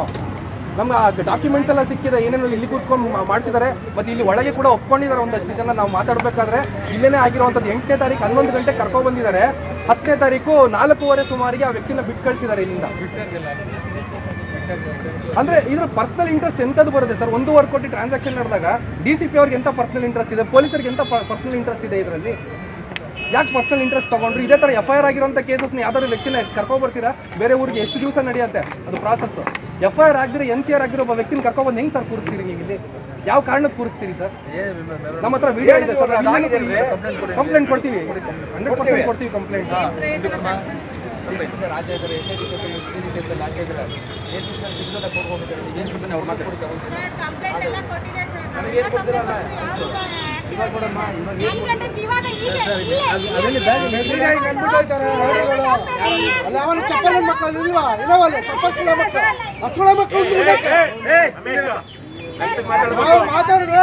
ನಮ್ಗೆ ಡಾಕ್ಯುಮೆಂಟ್ಸ್ ಎಲ್ಲ ಸಿಕ್ಕಿದೆ, ಏನೇನು ಇಲ್ಲಿ ಕೂತ್ಕೊಂಡು ಮಾಡಿಸಿದ್ದಾರೆ ಮತ್ತೆ ಇಲ್ಲಿ ಒಳಗೆ ಕೂಡ ಒಪ್ಕೊಂಡಿದ್ದಾರೆ ಒಂದಷ್ಟು ಜನ. ನಾವು ಮಾತಾಡಬೇಕಾದ್ರೆ ಇಲ್ಲೇನೇ ಆಗಿರುವಂತದ್ದು ಎಂಟನೇ ತಾರೀಕು ಹನ್ನೊಂದು ಗಂಟೆ ಕರ್ಕೊಂಡು ಬಂದಿದ್ದಾರೆ. ಹತ್ತನೇ ತಾರೀಕು ನಾಲ್ಕೂವರೆ ಸುಮಾರಿಗೆ ಆ ವ್ಯಕ್ತಿನ ಬಿಟ್ಟು ಕಳಿಸಿದ್ದಾರೆ ಇಲ್ಲಿಂದ. ಅಂದ್ರೆ ಇದ್ರ ಪರ್ಸನಲ್ ಇಂಟ್ರೆಸ್ಟ್ ಎಂತದ್ದು ಬರುತ್ತೆ ಸರ್? ಒಂದೂವರೆ ಕೋಟಿ ಟ್ರಾನ್ಸಾಕ್ಷನ್ ನಡೆದಾಗ ಡಿ ಸಿ ಪಿ ಅವ್ರಿಗೆ ಎಂತ ಪರ್ಸನಲ್ ಇಂಟ್ರೆಸ್ಟ್ ಇದೆ? ಪೊಲೀಸರಿಗೆ ಎಂತ ಪರ್ಸನಲ್ ಇಂಟ್ರೆಸ್ಟ್ ಇದೆ ಇದರಲ್ಲಿ? ಯಾಕೆ ಪರ್ಸನಲ್ ಇಂಟ್ರೆಸ್ಟ್ ತಗೊಂಡ್ರು? ಇದೇ ತರ ಎಫ್ ಐ ಆರ್ ಆಗಿರುವಂತ ಕೇಸಸ್ನ ಯಾವ್ದಾದ್ರು ವ್ಯಕ್ತಿನ ಕರ್ಕೊಬರ್ತೀರಾ ಬೇರೆ ಊರಿಗೆ ಎಷ್ಟು ದಿವಸ ನಡೆಯುತ್ತೆ? ಅದು ಪ್ರಾಸೆಸ್ ಎಫ್ ಐ ಆರ್ ಆಗಿದ್ರೆ ಎನ್ ಸಿ ಆರ್ ಆಗಿರೋ ಒಬ್ಬ ವ್ಯಕ್ತಿನ ಕರ್ಕೊಬಂದು ಬಂದು ಹೆಂಗ್ ಸರ್ ಕೂರಿಸ್ತೀರಿ ನೀವು ಇಲ್ಲಿ? ಯಾವ ಕಾರಣಕ್ಕೆ ಕೂರಿಸ್ತೀರಿ ಸರ್? ನಮ್ಮ ಹತ್ರ ವಿಡಿಯೋ ಇದೆ ಸರ್ ಕಂಪ್ಲೇಂಟ್ ಕೊಡ್ತೀವಿ. ಹಂಡ್ರೆಡ್ ಪರ್ಸೆಂಟ್ ಕೊಡ್ತೀವಿ ಕಂಪ್ಲೇಂಟ್ ಅಲ್ಲ ಅವನು ಚಪ್ಪಲ್ ಮಕ್ಕಳು ಇಲ್ವಾ? ಚಪ್ಪಲ್ ಕೂಡ ಮಕ್ಕಳು. ಮಕ್ಕಳ ಮಕ್ಕಳು ಮಾತಾಡಿದ್ರೆ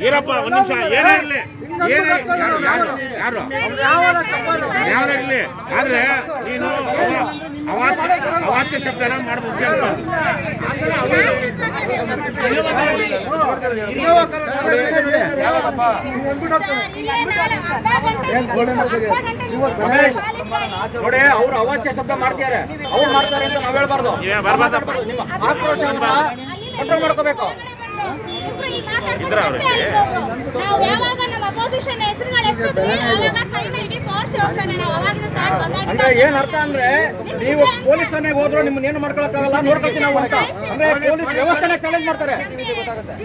ಈರಪ್ಪ ಒಂದ್ ನಿಮಿಷ ಏನೇ ಇರ್ಲಿ. ಯಾರು ಯಾವ್ದಾಗಿರ್ಲಿ ಆದ್ರೆ ನೀನು ಅವ- ಅವಾಚ್ಯ ಶಬ್ದನ ಖಾಲಿ ನೋಡಿ ಅವ್ರು ಅವಾಚ್ಯ ಶಬ್ದ ಮಾಡ್ತಾರೆ ಅವ್ರು ಮಾಡ್ತಾರೆ ಅಂತ ನಾವ್ ಹೇಳ್ಬಾರ್ದು. ಆಕ್ರೋಶ. ನಿಮ್ಮ ಆಕ್ರೋಶವನ್ನ ಕಂಟ್ರೋಲ್ ಮಾಡ್ಕೋಬೇಕು. ಇದ್ರ ಅವ್ರಿಗೆ? ನಾವು ಯಾವಾಗ ನಮ್ಮ ಅಪೋಸಿಷನ್ ಹೆಸರುಗಳು ಎತ್ತಿದ್ವಿ ಅವಾಗ ಕೈನ ಹಿಡಿ ತೋರ್ಸಿ ಹೋಗ್ತಾನೆ ನಾವು ಅವಾಗಿಂದ ಸ್ಟಾರ್ಟ್ ಬಂದಾಗ ಅಂದ್ರೆ ಏನ್ ಅರ್ಥ ಅಂದ್ರೆ ನೀವು ಪೊಲೀಸ್ ಠಾಣೆಗೆ ಹೋದ್ರು ನಿಮ್ಮನ್ನ ಏನು ಮಾಡ್ಕೊಳಕ್ಕಾಗಲ್ಲ? ನೋಡ್ಕೊಳ್ತೀವಿ ನಾವು ಅಂತ. ಅಂದ್ರೆ ಪೊಲೀಸ್ ವ್ಯವಸ್ಥೆನೆ ಚಾಲೆಂಜ್ ಮಾಡ್ತಾರೆ.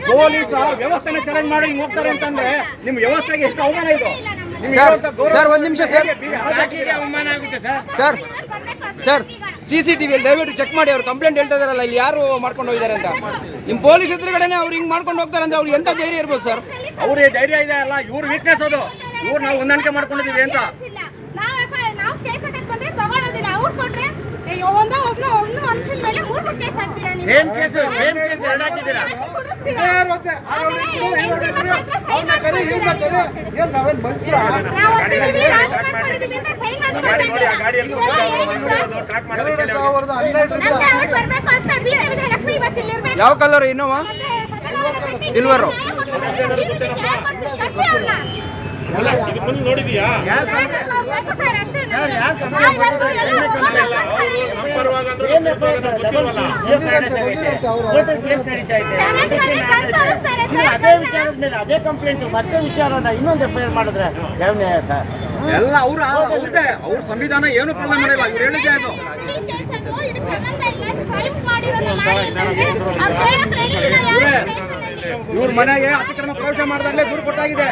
ಪೊಲೀಸ್ ವ್ಯವಸ್ಥೆನೆ ಚಾಲೆಂಜ್ ಮಾಡಿ ಹಿಂಗ್ ಹೋಗ್ತಾರೆ ಅಂತಂದ್ರೆ ನಿಮ್ ವ್ಯವಸ್ಥೆಗೆ ಎಷ್ಟು ಅವಮಾನ ಇದು? ಸರ್, ಒಂದ್ ನಿಮಿಷ ಸರ್. ಅವಮಾನ ಆಗುತ್ತೆ ಸರ್ ಸರ್. ಸಿ ಸಿ ಟಿವಿಯಲ್ಲಿ ದಯವಿಟ್ಟು ಚೆಕ್ ಮಾಡಿ ಅವ್ರು ಕಂಪ್ಲೇಂಟ್ ಹೇಳ್ತಾ ಇದಾರಲ್ಲ ಇಲ್ಲಿ ಯಾರು ಮಾಡ್ಕೊಂಡು ಹೋಗಿದ್ದಾರೆ ಅಂತ. ನಿಮ್ ಪೊಲೀಸ್ ಎದುರುಗಡೆನೆ ಅವ್ರು ಹಿಂಗ್ ಮಾಡ್ಕೊಂಡು ಹೋಗ್ತಾರೆ ಅಂದ್ರೆ ಅವ್ರು ಎಂತ ಧೈರ್ಯ ಇರ್ಬೋದು ಸರ್ ಅವ್ರಿಗೆ ಧೈರ್ಯ ಇದೆ ಅಲ್ಲ ಇವ್ರು ವೀಕ್ನೆಸ್ ಅದು. ಇವ್ರು ನಾವು ಹೊಂದಾಣಿಕೆ ಮಾಡ್ಕೊಂಡಿದೀವಿ ಅಂತ. ಕೇಸ್ ಅವ್ರು ಕೇಸ್ ಎರಡು ಹಾಕಿದ್ದೀರಾ? ನಾವೇನ್ ಮನುಷ್ಯರಾ? ಯಾವ ಕಲರ್ ಇನ್ನೋವಾ ಸಿಲ್ವರ್ ನೋಡಿದೀಯಾ. ಅದೇ ವಿಚಾರದ ಮೇಲೆ ಅದೇ ಕಂಪ್ಲೇಂಟ್ ಮತ್ತೆ ವಿಚಾರ ಇನ್ನೊಂದು ಎಫ್ ಐ ಆರ್ ಮಾಡಿದ್ರೆ ಯಾವ ನ್ಯಾಯ ಸರ್? ಎಲ್ಲ ಅವ್ರ ಅವ್ರದ್ದೇ ಅವ್ರ ಸಂವಿಧಾನ ಏನು ಪಾಲನೆ ಮಾಡಿಲ್ಲ. ಇವ್ರು ಹೇಳಿದ್ದೆ ಅದು. ಇವ್ರೇ. ಮನೆಗೆ ಅತಿಕ್ರಮ ಪ್ರವೇಶ ಮಾಡಿದಾಗಲೇ ದೂರು ಕೊಟ್ಟಾಗಿದೆ.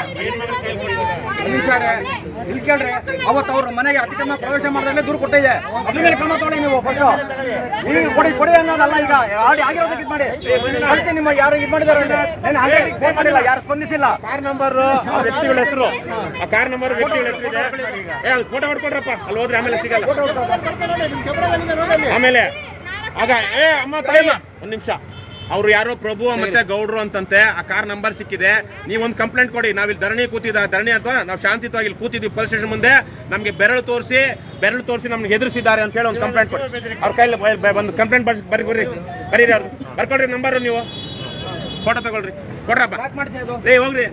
ವಿಚಾರ ಇಲ್ಲಿ ಕೇಳ್ರಿ ಅವತ್ತು ಅವ್ರ ಮನೆಗೆ ಅತಿಕ್ರಮ ಪ್ರವೇಶ ಮಾಡಿದಾಗಲೇ ದೂರು ಕೊಟ್ಟಿದೆ. ಅದ್ರ ಮೇಲೆ ಕ್ರಮ ತಗೊಳ್ಳಿ ನೀವು ಫಸ್ಟು ನೀವು ಕೊಡಿ ಕೊಡಿ ಅನ್ನೋದಲ್ಲ ಈಗ. ಆಡಿ ಆಗಿರೋದಕ್ಕೆ ಇದು ಮಾಡಿ. ಅದಕ್ಕೆ ನಿಮ್ಮ ಯಾರು ಇದು ಮಾಡಿದಾರೆ ಏನು ಫೋನ್ ಮಾಡಿಲ್ಲ ಯಾರು ಸ್ಪಂದಿಸಿಲ್ಲ. ಕಾರ್ ನಂಬರ್ ವ್ಯಕ್ತಿಗಳ ಹೆಸರು. ಆ ಕಾರ್ ನಂಬರ್ ವ್ಯಕ್ತಿಗಳ ಹೆಸರು ಇದೆ. ಅದು ಫೋಟೋ ಹೊಡ್ಕೊಡ್ರಪ್ಪ. ಅಲ್ಲಿ ಹೋದ್ರೆ ಆಮೇಲೆ ಸಿಗಲ್ಲ. ಆಮೇಲೆ. ಆಗ ಏ ಅಮ್ಮ ತಾಯಿ ಒಂದ್ ನಿಮಿಷ. ಅವ್ರು ಯಾರೋ ಪ್ರಭು ಮತ್ತೆ ಗೌಡ್ರು ಅಂತಂತೆ ಆ ಕಾರ್ ನಂಬರ್ ಸಿಕ್ಕಿದೆ. ನೀವೊಂದು ಕಂಪ್ಲೇಂಟ್ ಕೊಡಿ. ನಾವಿಲ್ಲಿ ಧರಣಿ ಕೂತಿದ್ದ ಧರಣಿ ಅಥವಾ ನಾವು ಶಾಂತಿತವಾಗಿ ಇಲ್ಲಿ ಕೂತಿದ್ವಿ ಪೊಲೀಸ್ ಸ್ಟೇಷನ್ ಮುಂದೆ. ನಮ್ಗೆ ಬೆರಳು ತೋರಿಸಿ ಬೆರಳು ತೋರಿಸಿ ನಮ್ಗೆ ಎದುರಿಸಿದ್ದಾರೆ ಅಂತ ಹೇಳಿ ಒಂದು ಕಂಪ್ಲೇಂಟ್ ಕೊಡಿ. ಅವ್ರ ಬ- ಒಂದು ಕಂಪ್ಲೇಂಟ್ ಬರ್ಸಿ ಬರಿ ಬರ್ರಿ. ಬರೀರಿ ಅವ್ರು. ಬರ್ಕೊಳ್ರಿ ನಂಬರ್ ನೀವು. ಫೋಟೋ ತಗೊಳ್ರಿ. ಕೊಡ್ರಪ್ಪ. ಏ ಹೋಗ್ರಿ.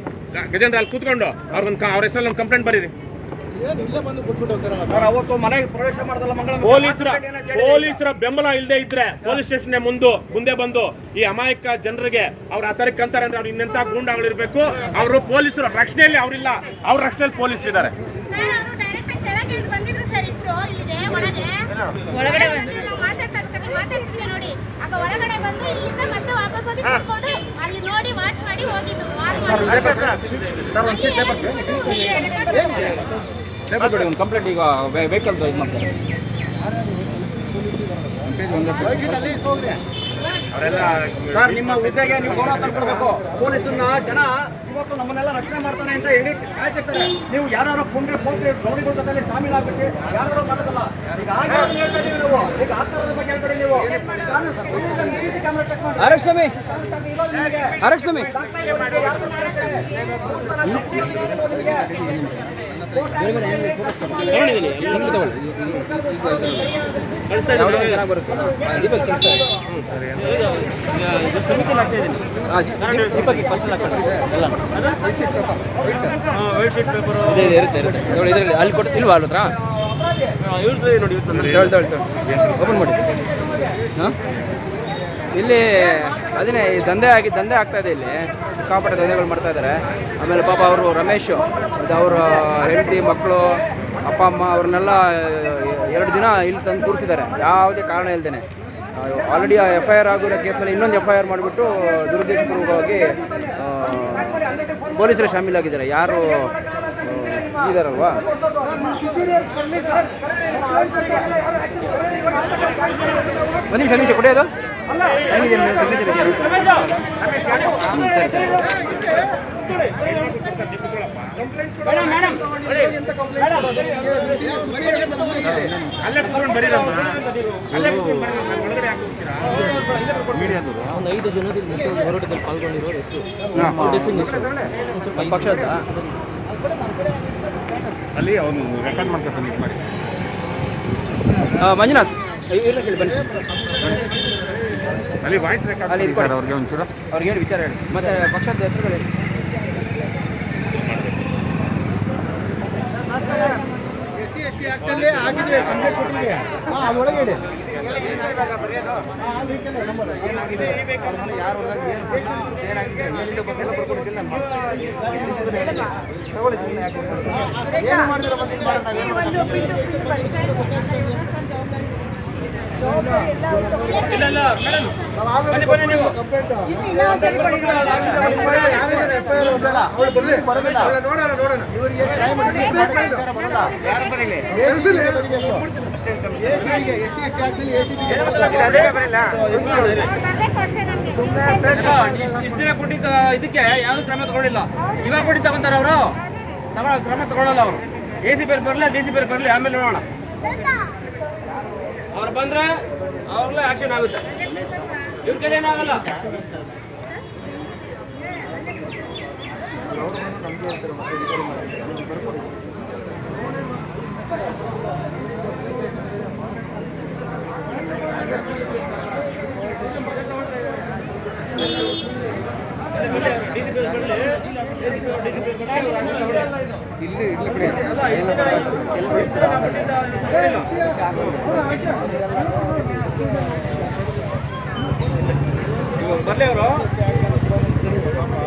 ಗಜೇಂದ್ರ ಅಲ್ಲಿ ಕೂತ್ಕೊಂಡು ಅವ್ರೊಂದು ಅವ್ರ ಹೆಸರಲ್ಲಿ ಒಂದು ಕಂಪ್ಲೇಂಟ್ ಬರೀರಿ. ಪೊಲೀಸರ ಪೊಲೀಸರ ಬೆಂಬಲ ಇಲ್ಲದೆ ಇದ್ರೆ ಪೊಲೀಸ್ ಸ್ಟೇಷನ್ ಮುಂದೆ ಮುಂದೆ ಬಂದು ಈ ಅಮಾಯಕ ಜನರಿಗೆ ಅವ್ರ ಆತರಕ್ಕೆ ಅಂತಾರೆ ಅಂದ್ರೆ ಅವ್ರು ಇನ್ನೆಂತ ಗೂಂಡಾಗಳಿರ್ಬೇಕು? ಅವರು ಪೊಲೀಸರ ರಕ್ಷಣೆಯಲ್ಲಿ ಅವರಿಲ್ಲ. ಅವ್ರ ರಕ್ಷಣೆಯಲ್ಲಿ ಪೊಲೀಸ್ ಇದ್ದಾರೆ. ಸರ್, ಅವ್ರು direct ಆಗಿ ಕೆಳಗೆ ಬಂದಿದ್ರು ಸರ್ ಇಬ್ರು ಇಲ್ಲಿಗೆ ಒಳಗೆ. ಒಳಗಡೆ ಬಂದು ನಾವು ಮಾತಾಡ್ತಾ ಇರ್ತೀವಿ, ನೋಡಿ. ಆಗ ಒಳಗಡೆ ಬಂದು ಇಲ್ಲಿಂದ ಮತ್ತೆ ವಾಪಸ್ ಹೋಗಿ ಕೂತ್ಕೊಂಡು ಅಲ್ಲಿ ನೋಡಿ ವಾಚ್ ಮಾಡಿ ಹೋಗಿದ್ರು ಸೀಟ್ ಕೊಡಿ ಒಂದು ಕಂಪ್ಲೇಂಟ್ ಈಗ ವೆಹಿಕಲ್ ಇದು ಮಾಡ್ತಾರೆ. ಸರ್ ನಿಮ್ಮ ಹುದ್ದೆಗೆ ನೀವು ಗೌರವ ತಂದ್ಕೊಡ್ಬೇಕು ಪೊಲೀಸನ್ನ ಜನ ಇವತ್ತು ನಮ್ಮನ್ನೆಲ್ಲ ರಕ್ಷಣೆ ಮಾಡ್ತಾನೆ ಅಂತ ಹೇಳಿ ಕಾಯ್ತಿರ್ತಾರೆ. ನೀವು ಯಾರು ಕುಂಡ್ರೆ ಪೋಟ್ರಿ ಗೌರಿಗಳ ಜೊತೆ ಶಾಮೀಲ್ ಆಗ್ಬಿಟ್ಟು ಯಾರು ಮಾಡೋದಲ್ಲ ಈಗ ಹಾಗೆ ಅದನ್ನ ಹೇಳ್ತಾ ಇದೀವಿ ನಾವು. ಈಗ ಆಗ್ತಾರದ ಬಗ್ಗೆ ಹೇಳ್ಬೇಡಿ ನೀವು. ಸಿಸಿ ಕ್ಯಾಮೆರಾ ಚೆಕ್ ಮಾಡಿ ಆರಕ್ಷಮಿ ಇರೋದು ಇರುತ್ತೆ ಅಲ್ಲಿ ಕೊಟ್ಟು ಇಲ್ವಾ ಅಲ್ಲ ಹತ್ರ ನೋಡಿ ಓಪನ್ ಮಾಡಿ ಹಾಂ ಇಲ್ಲಿ ಅದನ್ನೇ, ಈ ದಂಧೆ ಆಗಿ ದಂಧೆ ಆಗ್ತಾ ಇದೆ ಇಲ್ಲಿ. ಸಿಕ್ಕಾಪಟ್ಟೆ ದಂಧೆಗಳು ಮಾಡ್ತಾ ಇದ್ದಾರೆ ಆಮೇಲೆ ಪಾಪ ಅವರು ರಮೇಶ್ ಇದು ಅವರ ಹೆಂಡತಿ, ಮಕ್ಕಳು, ಅಪ್ಪ, ಅಮ್ಮ, ಅವ್ರನ್ನೆಲ್ಲ ಎರಡು ದಿನ ಇಲ್ಲಿ ತಂದು ಕೂರಿಸಿದ್ದಾರೆ. ಯಾವುದೇ ಕಾರಣ ಇಲ್ದೇನೆ. ಆಲ್ರೆಡಿ ಎಫ್ ಐ ಆರ್ ಆಗಿರೋ ಕೇಸ್ನಲ್ಲಿ ಇನ್ನೊಂದು ಎಫ್ ಐ ಆರ್ ಮಾಡಿಬಿಟ್ಟು ದುರುದ್ದೇಶಪೂರ್ವಕವಾಗಿ ಪೊಲೀಸರು ಶಾಮೀಲಾಗಿದ್ದಾರೆ. ಯಾರು ಇದಾರಲ್ವಾ? ಒಂದು ನಿಮಿಷ ನಿಮಿಷ ಕೊಡಿ ಅದು. ಹೆಂಗಿದೆ ಒಂದು ಐದು ಜನದಿಂದ ಹೋರಾಟದಲ್ಲಿ ಪಾಲ್ಗೊಂಡಿರೋ ಹೆಸರು ಪಕ್ಷದ ಅಲ್ಲಿ ಅವನು ರೆಕಾರ್ಡ್ ಮಾಡ್ಕೊತಾನೆ ಇದು ಮಾಡಿ. ಮಂಜುನಾಥ್ ಇರ್ಲಿ ಹೇಳಿ ಬನ್ನಿ. ಅಲ್ಲಿ ವಾಯ್ಸ್ ರೆಕಾರ್ಡ್ ಅಲ್ಲಿ ಇಟ್ಕೊಳ್ಳಿ. ಅವ್ರಿಗೆ ಒಂಚೂರು. ಅವ್ರಿಗೆ ಹೇಳಿ ವಿಚಾರ ಹೇಳಿ. ಮತ್ತೆ ಪಕ್ಷದ ಹೆಸರುಗಳು ಹೇಳಿ. ಎಸ್ ಸಿ ಎಸ್ ಟಿ ಆಕ್ಟಲ್ಲಿ ಆಗಿದೆ. ಕಂಪ್ಲೇಂಟ್ ಕೊಟ್ಟಿದೆ ಹಾಂ ಅದರೊಳಗೆ ಹೇಳಿ ಹಾಂ ಆ vehicle ನಂಬರ್ ಏನಾಗಿದೆ ಅವ್ರ ಮನೆ ಯಾರು ಹೊಡೆದಾಗ ಏನು ಪ್ರಶ್ನೆ, ಏನಾಗಿದೆ ಹೇಳಿದ ಬಗ್ಗೆ ಎಲ್ಲ ಬರ್ಕೊಟ್ಟಿದ್ದಿಲ್ಲ ನಾನು ತಗೊಳ್ಳಿ ಸುಮ್ಮನೆ ಯಾಕೆ ಬರ್ಕೊಡ್ತೀರಿ? ಏನು ಮಾಡಿದಿರೋ ಬಂದು ಇದು ಮಾಡೋದು ನಾವೇನು ಮಾಡೋದು? ಕಂಪ್ಲೇಂಟ್ ಅವಳು ಬರ್ಲಿ ಬರೋದಿಲ್ಲ ನೋಡೋಣ ನೋಡೋಣ ಇವರಿಗೆ ದಿನ ಕೊಟ್ಟಿದ್ದ ಇದಕ್ಕೆ ಯಾವ್ದು ಕ್ರಮ ತಗೊಳ್ಳಿಲ್ಲ ಇವಾಗ ಕೊಟ್ಟು ತಗೊಂತಾರ ಅವರು ತಗೊಳ ಕ್ರಮ ತಗೊಳ್ಳಲ್ಲ ಅವರು ಎ ಸಿ ಬೇರೆ ಬರಲಿ ಡಿ ಸಿ ಬೇರೆ ಬರಲಿ ಆಮೇಲೆ ನೋಡೋಣ ಅವ್ರು ಬಂದ್ರೆ ಅವ್ರಲ್ಲೇ ಆಕ್ಷನ್ ಆಗುತ್ತೆ ಇವ್ರ ಕೈ ಏನಾಗಲ್ಲ ಬರ್ಲಿ ಅವರು ಇಷ್ಟು ದಿನ ಒಂದ್ ತಿಂಗಳಿಂದ ನಾವು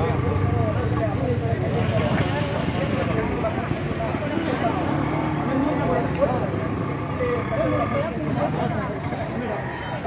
ಕಂಪ್ಲೇಂಟ್ ಕೊಟ್ಟಿದ್ದೀವಿ ಅಷ್ಟೇ ಕೊಟ್ಟಿದ್ದೀವಿ. ಒಬ್ಬರೇ ಕೊಟ್ಟಿದ್ದೀವಿ ನಾವು. ಬೇರೆ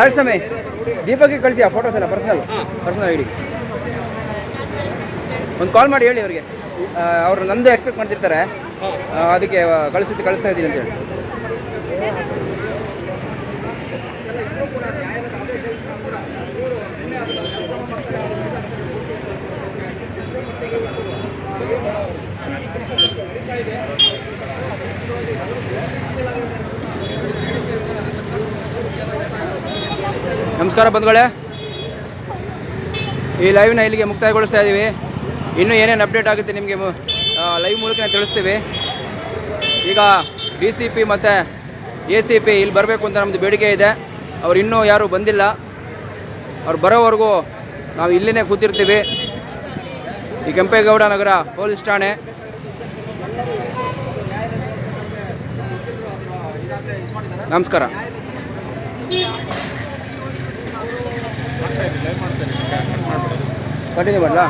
ಆಯ್ತು ಸಮಯ ದೀಪಕ್ಗೆ ಕಳಿಸಿ ಆ ಫೋಟೋಸ್ ಎಲ್ಲ ಪರ್ಸನಲ್ ಪರ್ಸನಲ್ ಐಡಿ ಒಂದು ಕಾಲ್ ಮಾಡಿ ಹೇಳಿ ಅವ್ರಿಗೆ. ಅವರು ನಂದು ಎಕ್ಸ್ಪೆಕ್ಟ್ ಮಾಡ್ತಿರ್ತಾರೆ. ಅದಕ್ಕೆ ಕಳಿಸಿದ್ದು ಕಳಿಸ್ತಾ ಇದ್ದೀನಿ ಅಂತೇಳಿ ನಮಸ್ಕಾರ ಬಂಧುಗಳೇ. ಈ ಲೈವ್ನ ಇಲ್ಲಿಗೆ ಮುಕ್ತಾಯಗೊಳಿಸ್ತಾ ಇದ್ದೀವಿ ಇನ್ನೂ ಏನೇನು ಅಪ್ಡೇಟ್ ಆಗುತ್ತೆ ನಿಮಗೆ ಲೈವ್ ಮೂಲಕ ತಿಳಿಸ್ತೀವಿ. ಈಗ ಡಿ ಸಿ ಪಿ ಮತ್ತು ಎ ಸಿ ಪಿ ಇಲ್ಲಿ ಬರಬೇಕು ಅಂತ ನಮ್ಮದು ಬೇಡಿಕೆ ಇದೆ. ಅವ್ರು ಇನ್ನೂ ಯಾರೂ ಬಂದಿಲ್ಲ. ಅವ್ರು ಬರೋವರೆಗೂ ನಾವು ಇಲ್ಲೇ ಕೂತಿರ್ತೀವಿ. ಈ ಕೆಂಪೇಗೌಡ ನಗರ ಪೊಲೀಸ್ ಠಾಣೆ. ನಮಸ್ಕಾರ ಕಂಟಿನ್ಯೂ ಮಾಡಲಾ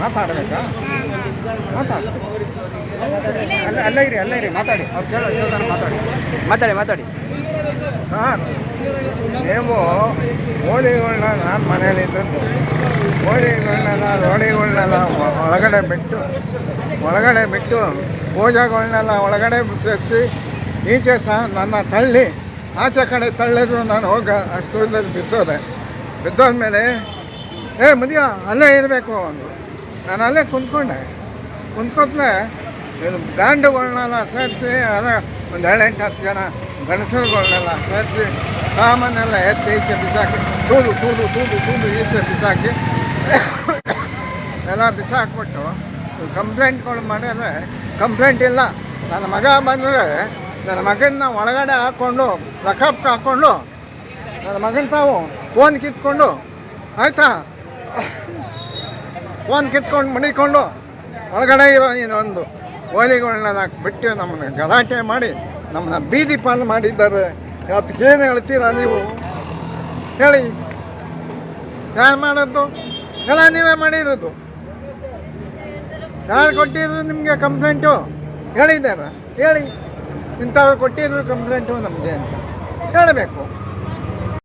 ಮಾತಾಡಬೇಕಾ? ಮಾತಾಡಿ. ಅಲ್ಲ ಅಲ್ಲ ಇರಿ ಅಲ್ಲ ಇರಿ ಮಾತಾಡಿ. ಅವ್ರು ಕೇಳೋ ಕೇಳ್ತಾನೆ ಮಾತಾಡಿ. ಮಾತಾಡಿ ಮಾತಾಡಿ. ಸರ್ ನೀವು ಕೋಳಿಗಳನ್ನ ನಾನು ಮನೇಲಿ ಇದ್ದದ್ದು. ಕೋಳಿಗಳನ್ನೆಲ್ಲ ರೋಡಿಗಳನ್ನೆಲ್ಲ ಒಳಗಡೆ ಬಿಟ್ಟು ಒಳಗಡೆ ಬಿಟ್ಟು ಪೂಜಾಗಳನ್ನೆಲ್ಲ ಒಳಗಡೆ ಸೇರಿಸಿ ಈಚೆ ಸಹ ನನ್ನ ತಳ್ಳಿ ಆಚೆ ಕಡೆ ತಳ್ಳಿದ್ರು ನಾನು ಹೋಗ ಅಷ್ಟು ಬಿದ್ದೋದೆ ಬಿದ್ದೋದ್ಮೇಲೆ, ಏ, ಮದಿಯ, ಅಲ್ಲೇ ಇರಬೇಕು. ಅಂದು ನಾನು ಅಲ್ಲೇ ಕುಂತ್ಕೊಂಡೆ. ಕುಂತ್ಕೊತ್ಲೆ ಗಾಂಡುಗಳನ್ನೆಲ್ಲ ಸೇರಿಸಿ, ಅಲ್ಲ, ಒಂದು ಏಳೆಂಟು ಹತ್ತು ಜನ ಗಂಡಸರುಗಳನ್ನೆಲ್ಲ ಸೇರಿಸಿ, ಸಾಮಾನೆಲ್ಲ ಎತ್ತಿ, ಈಚೆ ಬಿಸಾಕಿ, ತೂದು ತೂದು ತೂದು ತೂದು, ಈಚೆ ಬಿಸಾಕಿ, ಎಲ್ಲ ಬಿಸಾಕ್ಬಿಟ್ಟು, ಕಂಪ್ಲೇಂಟ್ಗಳು ಮಾಡಿದ್ರೆ, ಕಂಪ್ಲೇಂಟ್ ಇಲ್ಲ. ನನ್ನ ಮಗ ಬಂದರೆ, ನನ್ನ ಮಗನ್ನ ಒಳಗಡೆ ಹಾಕ್ಕೊಂಡು ಲಕಪ್ ಹಾಕ್ಕೊಂಡು ನನ್ನ ಮಗನ ತಾವು ಫೋನ್ ಕಿತ್ಕೊಂಡು, ಆಯ್ತಾ? ಫೋನ್ ಕಿತ್ಕೊಂಡು ಮಡಿಕೊಂಡು ಒಳಗಡೆ ಇರೋ ಇನ್ನೊಂದು ಹೋಲಿಗಳನ್ನ ಬಿಟ್ಟು ನಮ್ಮನ್ನ ಗಲಾಟೆ ಮಾಡಿ, ನಮ್ಮನ್ನ ಬೀದಿ ಪಾಲು ಮಾಡಿದ್ದಾರೆ. ಅದಕ್ಕೇನು ಹೇಳ್ತೀರಾ ನೀವು? ಹೇಳಿ. ಯಾರು ಮಾಡೋದು? ಎಲ್ಲ ನೀವೇ ಮಾಡಿರೋದು. ಯಾರು ಕೊಟ್ಟಿದ್ರು ನಿಮಗೆ ಕಂಪ್ಲೇಂಟು ಹೇಳಿದ್ದಾರ. ಹೇಳಿ. ಇಂಥವ್ರು ಕೊಟ್ಟಿದ್ರು ಕಂಪ್ಲೇಂಟು ನಮಗೆ ಅಂತ. ಹೇಳಬೇಕು.